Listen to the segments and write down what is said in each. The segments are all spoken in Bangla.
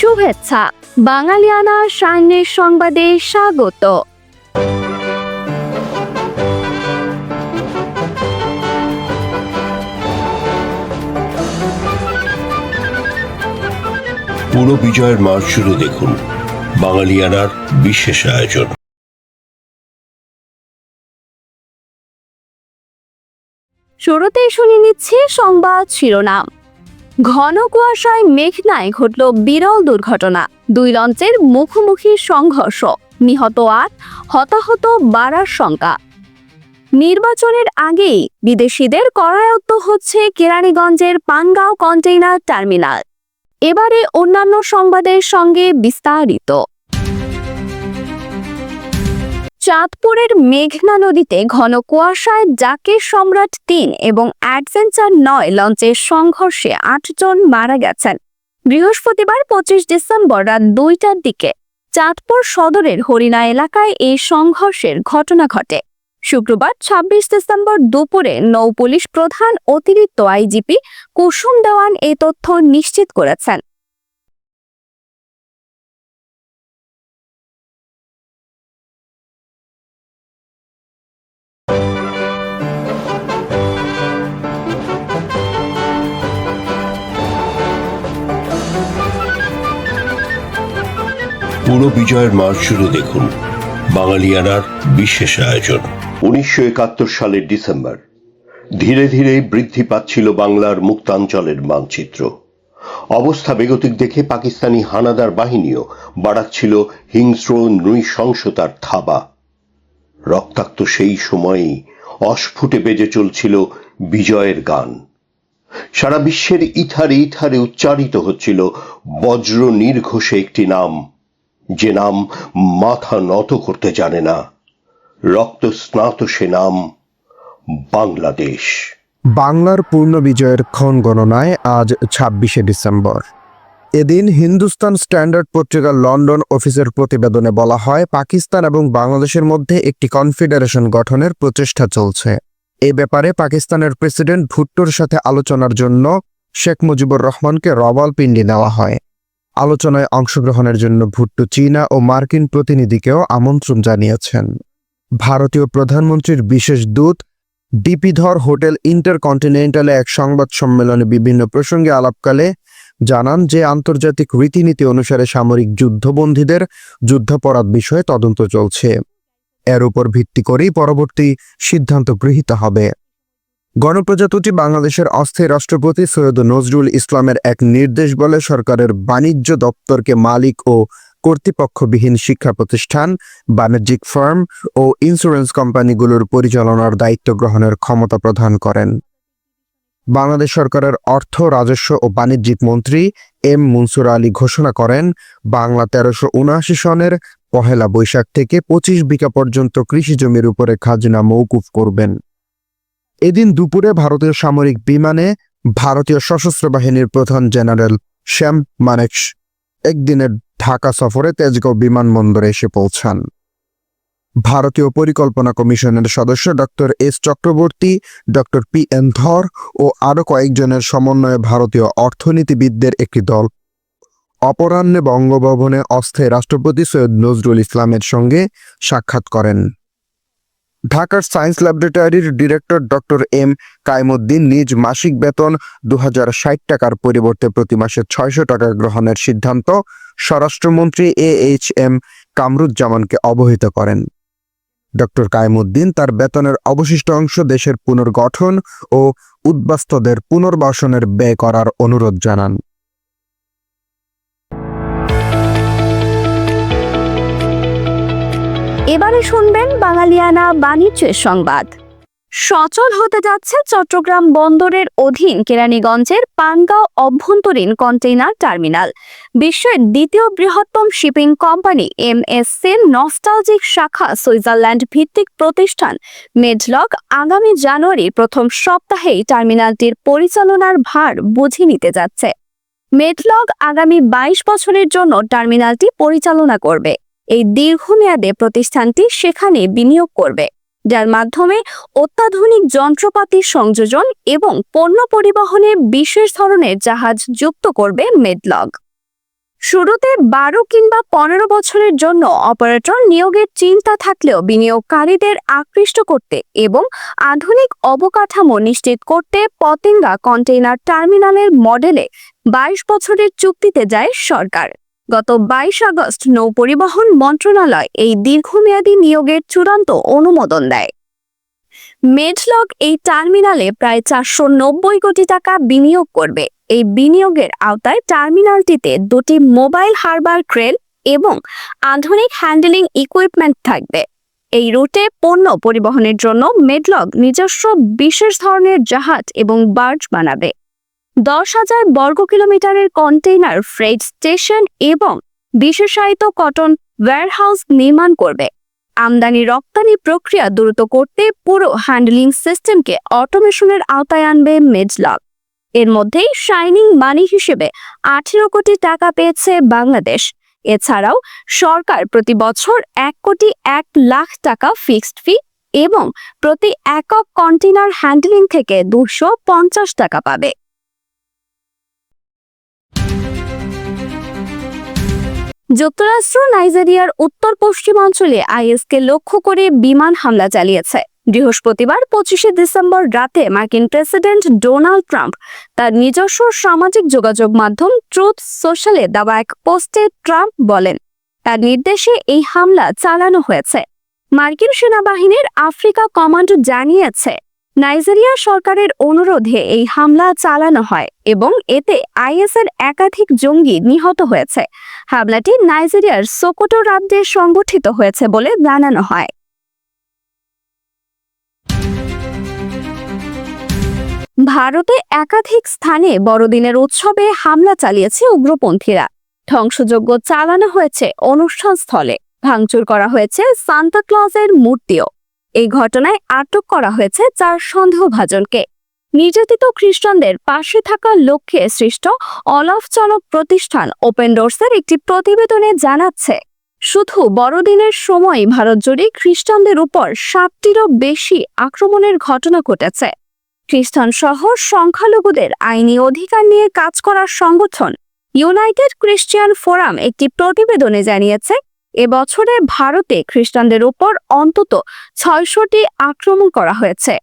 শুভেচ্ছা। বাঙালিয়ানা সান্যের সংবাদে স্বাগত। পুরো বিজয়ের মাস শুরু দেখুন বাঙালিয়ানার বিশেষ আয়োজন। শুরুতেই শুনে নিচ্ছি সংবাদ শিরোনাম। ঘন কুয়াশায় মেঘনায় ঘটল বিরল দুর্ঘটনা। দুই লঞ্চের মুখোমুখি সংঘর্ষ। নিহত আট, হতাহত বাড়ার শঙ্কা নির্বাচনের আগেই বিদেশিদের করায়ত্ত হচ্ছে কেরানীগঞ্জের পানগাঁও কন্টেইনার টার্মিনাল। এবারে অন্যান্য সংবাদের সঙ্গে বিস্তারিত। চাঁদপুরের মেঘনা নদীতে ঘন কুয়াশায় জাকের সম্রাট তিন এবং অ্যাডভেঞ্চার নয় লঞ্চের সংঘর্ষে আটজন মারা গেছেন। বৃহস্পতিবার পঁচিশ ডিসেম্বর রাত দুইটার দিকে চাঁদপুর সদরের হরিণা এলাকায় এই সংঘর্ষের ঘটনা ঘটে। শুক্রবার ছাব্বিশ ডিসেম্বর দুপুরে নৌ পুলিশ প্রধান অতিরিক্ত আইজিপি কুসুম দেওয়ান এ তথ্য নিশ্চিত করেছেন। পুরো বিজয়ের মাস জুড়ে দেখুন। বাঙালিয়ানার বিশেষ আয়োজন। উনিশশো একাত্তর সালের ডিসেম্বর, ধীরে ধীরে বৃদ্ধি পাচ্ছিল বাংলার মুক্তাঞ্চলের মানচিত্র। অবস্থা বেগতিক দেখে পাকিস্তানি হানাদার বাহিনীও বাড়াচ্ছিল হিংস্র নৃশংসতার থাবা। রক্তাক্ত সেই সময়েই অস্ফুটে বেজে চলছিল বিজয়ের গান। সারা বিশ্বের ইথারে ইথারে উচ্চারিত হচ্ছিল বজ্র নির্ঘোষে একটি নাম যে নাম মাথা নত করতে জানে না। রক্ত স্নাত সে নাম বাংলাদেশ। বাংলার পূর্ণ বিজয়ের ক্ষণ গণনায় আজ ছাব্বিশে ডিসেম্বর। এদিন হিন্দুস্তান স্ট্যান্ডার্ড পত্রিকার লন্ডন অফিসের প্রতিবেদনে বলা হয়, পাকিস্তান এবং বাংলাদেশের মধ্যে একটি কনফেডারেশন গঠনের প্রচেষ্টা চলছে। এ ব্যাপারে পাকিস্তানের প্রেসিডেন্ট ভুট্টোর সাথে আলোচনার জন্য শেখ মুজিবুর রহমানকে রওয়ালপিন্ডি নেওয়া হয়। আলোচনায় অংশগ্রহণের জন্য ভুট্টো চীনা ও মার্কিন প্রতিনিধিকেও আমন্ত্রণ জানিয়েছেন। ভারতীয় প্রধানমন্ত্রীর বিশেষ দূত ডিপিধর হোটেল ইন্টারকন্টিনেন্টালে এক সংবাদ সম্মেলনে বিভিন্ন প্রসঙ্গে আলাপকালে জানান যে, আন্তর্জাতিক রীতিনীতি অনুসারে সামরিক যুদ্ধবন্দীদের যুদ্ধাপরাধ বিষয়ে তদন্ত চলছে। এর উপর ভিত্তি করেই পরবর্তী সিদ্ধান্ত গৃহীত হবে। গণপ্রজাতন্ত্রী বাংলাদেশের অস্থায়ী রাষ্ট্রপতি সৈয়দ নজরুল ইসলামের এক নির্দেশ বলে সরকারের বাণিজ্য দপ্তরকে মালিক ও কর্তৃপক্ষবিহীন শিক্ষা প্রতিষ্ঠান, বাণিজ্যিক ফার্ম ও ইন্স্যুরেন্স কোম্পানিগুলোর পরিচালনার দায়িত্ব গ্রহণের ক্ষমতা প্রদান করেন। বাংলাদেশ সরকারের অর্থ, রাজস্ব ও বাণিজ্যিক মন্ত্রী এম মনসুর আলী ঘোষণা করেন, বাংলা তেরোশো উনআশি সনের পহেলা বৈশাখ থেকে পঁচিশ বিঘা পর্যন্ত কৃষি জমির উপরে খাজনা মৌকুফ করবেন। এদিন দুপুরে ভারতীয় সামরিক বিমানে ভারতীয় সশস্ত্র বাহিনীর প্রধান জেনারেল শ্যাম মানেকশ একদিনের ঢাকা সফরে তেজগাঁও বিমানবন্দরে এসে পৌঁছান। ভারতীয় পরিকল্পনা কমিশনের সদস্য doctor S Chakraborty, doctor P N Dhar ও আরও কয়েকজনের সমন্বয়ে ভারতীয় অর্থনীতিবিদদের একটি দল, অপরাহ্নে বঙ্গভবনে অস্থায়ী রাষ্ট্রপতি সৈয়দ নজরুল ইসলামের সঙ্গে সাক্ষাৎ করেন। ঢাকার সায়েন্স ল্যাবরেটরির ডিরেক্টর ডক্টর এম কাইমুদ্দিন নিজ মাসিক বেতন দু হাজার ষাট টাকার পরিবর্তে প্রতি মাসে ছয়শো টাকা গ্রহণের সিদ্ধান্ত স্বরাষ্ট্রমন্ত্রী এ এইচ এম কামরুজ্জামানকে অবহিত করেন। ডক্টর কাইমুদ্দিন তার বেতনের অবশিষ্ট অংশ দেশের পুনর্গঠন ও উদ্বাস্তদের পুনর্বাসনের ব্যয় করার অনুরোধ জানান। এবারে শুনবেন বাঙালিয়ানা বাণিজ্যের সংবাদ। সচল হতে যাচ্ছে চট্টগ্রাম বন্দরের অধীন কেরানীগঞ্জের পানগাঁও অভ্যন্তরীণ কন্টেইনার টার্মিনাল। বিশ্বের দ্বিতীয় বৃহত্তম শিপিং কোম্পানি এম এস সেন নস্টালজিক শাখা সুইজারল্যান্ড ভিত্তিক প্রতিষ্ঠান মেডলগ আগামী জানুয়ারির প্রথম সপ্তাহেই টার্মিনালটির পরিচালনার ভার বুঝে নিতে যাচ্ছে। মেডলগ আগামী বাইশ বছরের জন্য টার্মিনালটি পরিচালনা করবে। এই দীর্ঘমেয়াদে প্রতিষ্ঠানটি সেখানে বিনিয়োগ করবে, যার মাধ্যমে অত্যাধুনিক যন্ত্রপাতির সংযোজন এবং পণ্য পরিবহনে বিশেষ ধরনের জাহাজ যুক্ত করবে মেডলগ। শুরুতে বারো কিংবা পনেরো বছরের জন্য অপারেটর নিয়োগের চিন্তা থাকলেও বিনিয়োগকারীদের আকৃষ্ট করতে এবং আধুনিক অবকাঠামো নিশ্চিত করতে পতেঙ্গা কন্টেইনার টার্মিনালের মডেলে বাইশ বছরের চুক্তিতে যায় সরকার। গত বাইশ আগস্ট নৌ পরিবহন মন্ত্রণালয় এই দীর্ঘমেয়াদী নিয়োগের চূড়ান্ত অনুমোদন দেয়। মেডলক এই টার্মিনালে প্রায় চারশো নব্বই কোটি টাকা বিনিয়োগ করবে। এই বিনিয়োগের আওতায় টার্মিনালটিতে দুটি মোবাইল হারবার ক্রেন এবং আধুনিক হ্যান্ডেলিং ইকুইপমেন্ট থাকবে। এই রুটে পণ্য পরিবহনের জন্য মেডলক নিজস্ব বিশেষ ধরনের জাহাজ এবং বার্জ বানাবে। দশ হাজার বর্গ কিলোমিটারের কন্টেইনার ফ্রেড স্টেশন এবং বিশেষায়িত কটন ওয়্যারহাউস নির্মাণ করবে। আমদানি রপ্তানি প্রক্রিয়া দ্রুত করতে পুরো হ্যান্ডলিং সিস্টেমকে অটোমেশনের আওতায় আনবে মেজলক এর মধ্যেই শাইনিং মানি হিসেবে আঠেরো কোটি টাকা পেয়েছে বাংলাদেশ। এছাড়াও সরকার প্রতি বছর এক কোটি এক লাখ টাকা ফিক্সড ফি এবং প্রতি একক কন্টেইনার হ্যান্ডলিং থেকে দুশো টাকা পাবে। যুক্তরাষ্ট্র, নাইজেরিয়ার উত্তর পশ্চিমাঞ্চলে আইএসকে লক্ষ্য করে বিমান হামলা চালিয়েছে। বৃহস্পতিবার পঁচিশে ডিসেম্বর রাতে মার্কিন প্রেসিডেন্ট ডোনাল্ড ট্রাম্প তার নিজস্ব সামাজিক যোগাযোগ মাধ্যম ট্রুথ সোশ্যালে দেওয়া এক পোস্টে ট্রাম্প বলেন, তার নির্দেশে এই হামলা চালানো হয়েছে। মার্কিন সেনাবাহিনীর আফ্রিকা কমান্ড জানিয়েছে নাইজেরিয়া সরকারের অনুরোধে এই হামলা চালানো হয় এবং এতে আইএসের একাধিক জঙ্গি নিহত হয়েছে। হামলাটি নাইজেরিয়ার সোকোটো রাজ্যে সংগঠিত হয়েছে বলে জানানো হয়। ভারতে একাধিক স্থানে বড়দিনের উৎসবে হামলা চালিয়েছে উগ্রপন্থীরা। ধ্বংসযজ্ঞ চালানো হয়েছে অনুষ্ঠান স্থলে ভাঙচুর করা হয়েছে সান্তা ক্লজের মূর্তিও। এই ঘটনায় আটক করা হয়েছে চার সন্দেহভাজনকে। নির্যাতিত খ্রিস্টানদের পাশে থাকার লক্ষ্যে সৃষ্ট অলাভজনক প্রতিষ্ঠান ওপেন ডোর্সের একটি প্রতিবেদনে জানাচ্ছে, শুধু বড়দিনের সময় ভারত জুড়ে খ্রিস্টানদের উপর সাতটিরও বেশি আক্রমণের ঘটনা ঘটেছে। খ্রিস্টান সহ সংখ্যালঘুদের আইনি অধিকার নিয়ে কাজ করার সংগঠন ইউনাইটেড ক্রিশ্চিয়ান ফোরাম একটি প্রতিবেদনে জানিয়েছে এবছরে ভারতে খ্রিস্টানদের ওপর অন্তত ছয়শটি আক্রমণ করা হয়েছে।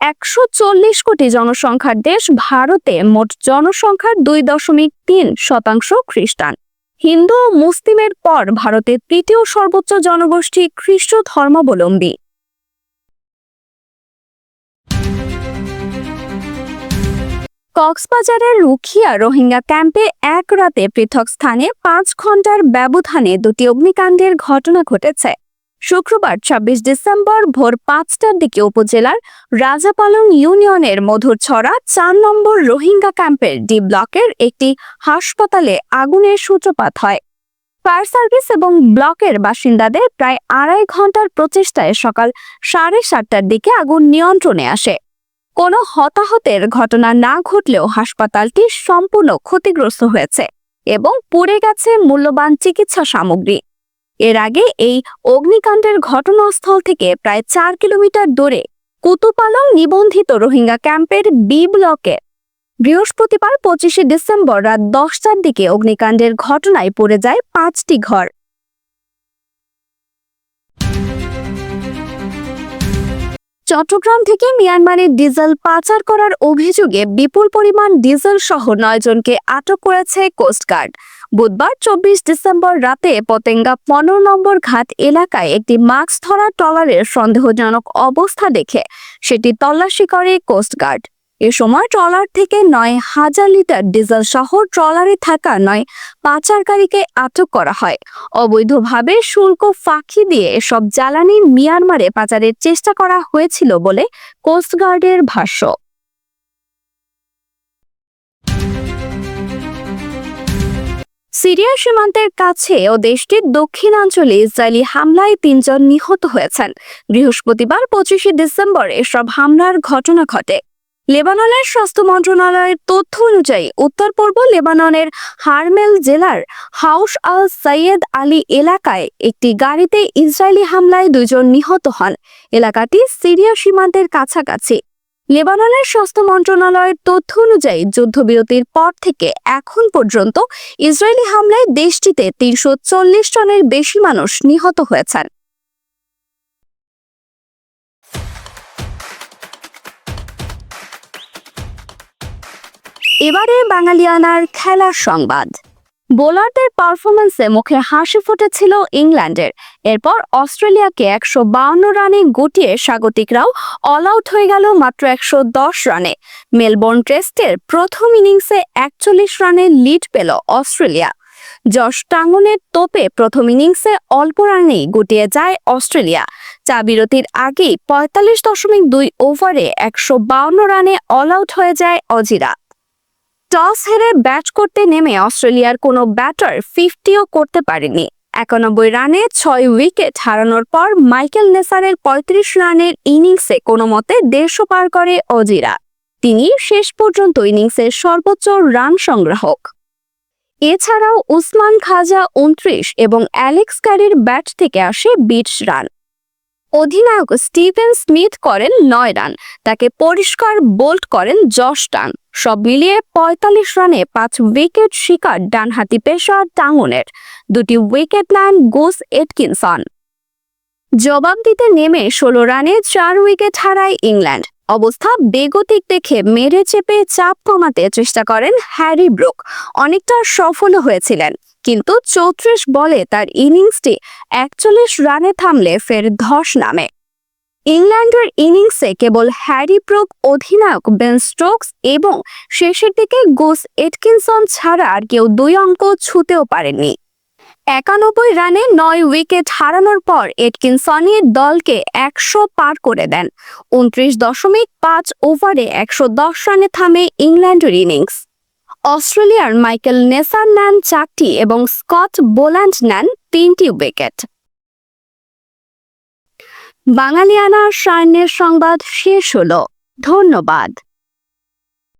একশো চল্লিশ কোটি জনসংখ্যার দেশ ভারতে মোট জনসংখ্যার দুই দশমিক তিন শতাংশ খ্রিস্টান। হিন্দু ও মুসলিমের পর ভারতের তৃতীয় সর্বোচ্চ জনগোষ্ঠী খ্রিস্ট ধর্মাবলম্বী কক্সবাজারের রুখিয়া রোহিঙ্গা ক্যাম্পে এক রাতে পৃথক স্থানে পাঁচ ঘণ্টার ব্যবধানে দুটি অগ্নিকাণ্ডের ঘটনা ঘটেছে। শুক্রবার ছাব্বিশ ডিসেম্বর ভোর পাঁচটার দিকে উপজেলার রাজাপালং ইউনিয়নের মধুরছড়া চার নম্বর রোহিঙ্গা ক্যাম্পের ডি ব্লকের একটি হাসপাতালে আগুনের সূত্রপাত হয়। ফায়ার সার্ভিস এবং ব্লকের বাসিন্দাদের প্রায় আড়াই ঘণ্টার প্রচেষ্টায় সকাল সাড়ে সাতটার দিকে আগুন নিয়ন্ত্রণে আসে। কোনো হতাহতের ঘটনা না ঘটলেও হাসপাতালটি সম্পূর্ণ ক্ষতিগ্রস্ত হয়েছে এবং পুড়ে গেছে মূল্যবান চিকিৎসা সামগ্রী। এর আগে এই অগ্নিকাণ্ডের ঘটনাস্থল থেকে প্রায় চার কিলোমিটার দূরে কুতুপালং নিবন্ধিত রোহিঙ্গা ক্যাম্পের বি ব্লকে বৃহস্পতিবার পঁচিশে ডিসেম্বর রাত দশটার দিকে অগ্নিকাণ্ডের ঘটনায় পড়ে যায় পাঁচটি ঘর। চট্টগ্রাম থেকে মিয়ানমারে ডিজেল পাচার করার অভিযোগে বিপুল পরিমাণ ডিজেল সহ নয়জনকে আটক করেছে কোস্টগার্ড বুধবার চব্বিশ ডিসেম্বর রাতে পতেঙ্গা পনেরো নম্বর ঘাট এলাকায় একটি মাস্ক ধরা ট্রলারের সন্দেহজনক অবস্থা দেখে সেটি তল্লাশি করে কোস্টগার্ড এ সময় ট্রলার থেকে নয় হাজার লিটার ডিজেল সহ ট্রলারে থাকা নয় পাচারকারীকে আটক করা হয়। অবৈধভাবে শুল্ক ফাঁকি দিয়ে এসব জ্বালানি মিয়ানমারে পাচারের চেষ্টা করা হয়েছিল বলে কোস্টগার্ডের ভাষ্য। সিরিয়া সীমান্তের কাছে ও দেশটির দক্ষিণাঞ্চলে ইসরায়েলি হামলায় তিনজন নিহত হয়েছেন। বৃহস্পতিবার পঁচিশে ডিসেম্বর এসব হামলার ঘটনা ঘটে। লেবাননের স্বাস্থ্য মন্ত্রণালয়ের তথ্য অনুযায়ী উত্তর পূর্ব লেবাননের হারমেল জেলার হাউস আল সৈয়দ আলী এলাকায় একটি গাড়িতে ইসরায়েলি হামলায় দুজন নিহত হন। এলাকাটি সিরিয়া সীমান্তের কাছাকাছি। লেবাননের স্বাস্থ্য মন্ত্রণালয়ের তথ্য অনুযায়ী যুদ্ধবিরতির পর থেকে এখন পর্যন্ত ইসরায়েলি হামলায় দেশটিতে তিনশো চল্লিশ জনের বেশি মানুষ নিহত হয়েছেন। এবারে বাঙালিয়ানার খেলার সংবাদ। বোলারদের পারফরমেন্সে মুখে হাসি ফুটেছিল ইংল্যান্ডের। এরপর অস্ট্রেলিয়াকে একশো বাউন্ন রানে গুটিয়ে স্বাগতিকরাও অল আউট হয়ে গেল মাত্র একশো দশ রানে। মেলবোর্ন টেস্টের প্রথম ইনিংসে একচল্লিশ রানে লিড পেল অস্ট্রেলিয়া। যশ টাঙ্গনের তোপে প্রথম ইনিংসে অল্প রানেই গুটিয়ে যায় অস্ট্রেলিয়া। চা বিরতির আগেই পঁয়তাল্লিশ দশমিক দুই ওভারে একশো রানে অল আউট হয়ে যায় অজিরা। টস হেরে ব্যাট করতে নেমে অস্ট্রেলিয়ার কোনো ব্যাটার ফিফটিও করতে পারেনি। একানব্বই রানে ছয় উইকেট হারানোর পর মাইকেল নেসারের পঁয়ত্রিশ রানের ইনিংসে কোনো মতে দেড়শো পার করে অজিরা। তিনি শেষ পর্যন্ত ইনিংসের সর্বোচ্চ রান সংগ্রাহক। এছাড়াও উসমান খাজা উনত্রিশ এবং অ্যালেক্স ক্যারির ব্যাট থেকে আসে বিশ রান। অধিনায়ক স্টিভেন স্মিথ করেন নয় রান, তাকে পরিষ্কার বোল্ড করেন যশ টান। সব মিলিয়ে পঁয়তাল্লিশ রানে পাঁচ উইকেট শিকার ডানহাতি পেশার টাঙ্গনের। দুটি উইকেট নেন গোস এটকিনসন। জবাব দিতে নেমে ষোলো রানে চার উইকেট হারায় ইংল্যান্ড। অবস্থা বেগতিক দেখে মেরে চেপে চাপ কমাতে চেষ্টা করেন হ্যারি ব্রুক। অনেকটা সফল হয়েছিলেন। কিন্তু চৌত্রিশ বলে তার ইনিংসটি একচল্লিশ রানে থামলে ফের ধস নামে। ইংল্যান্ডের ইনিংসে কেবল হ্যারি ব্রুক অধিনায়ক বেন স্টোকস এবং শেষের দিকে গোস এটকিনসন ছাড়া আর কেউ দুই অঙ্ক ছুতেও পারেননি। একানব্বই রানে নয় উইকেট হারানোর পর এটকিনসনই দলকে একশো পার করে দেন। উনত্রিশ দশমিক পাঁচ ওভারে একশো দশ রানে থামে ইংল্যান্ডের ইনিংস। অস্ট্রেলিয়ার মাইকেল নেসার নেন চারটি এবং স্কট বোল্যান্ড নেন তিনটি উইকেট। বাঙালিয়ানা সায়নের সংবাদ শেষ হল। ধন্যবাদ।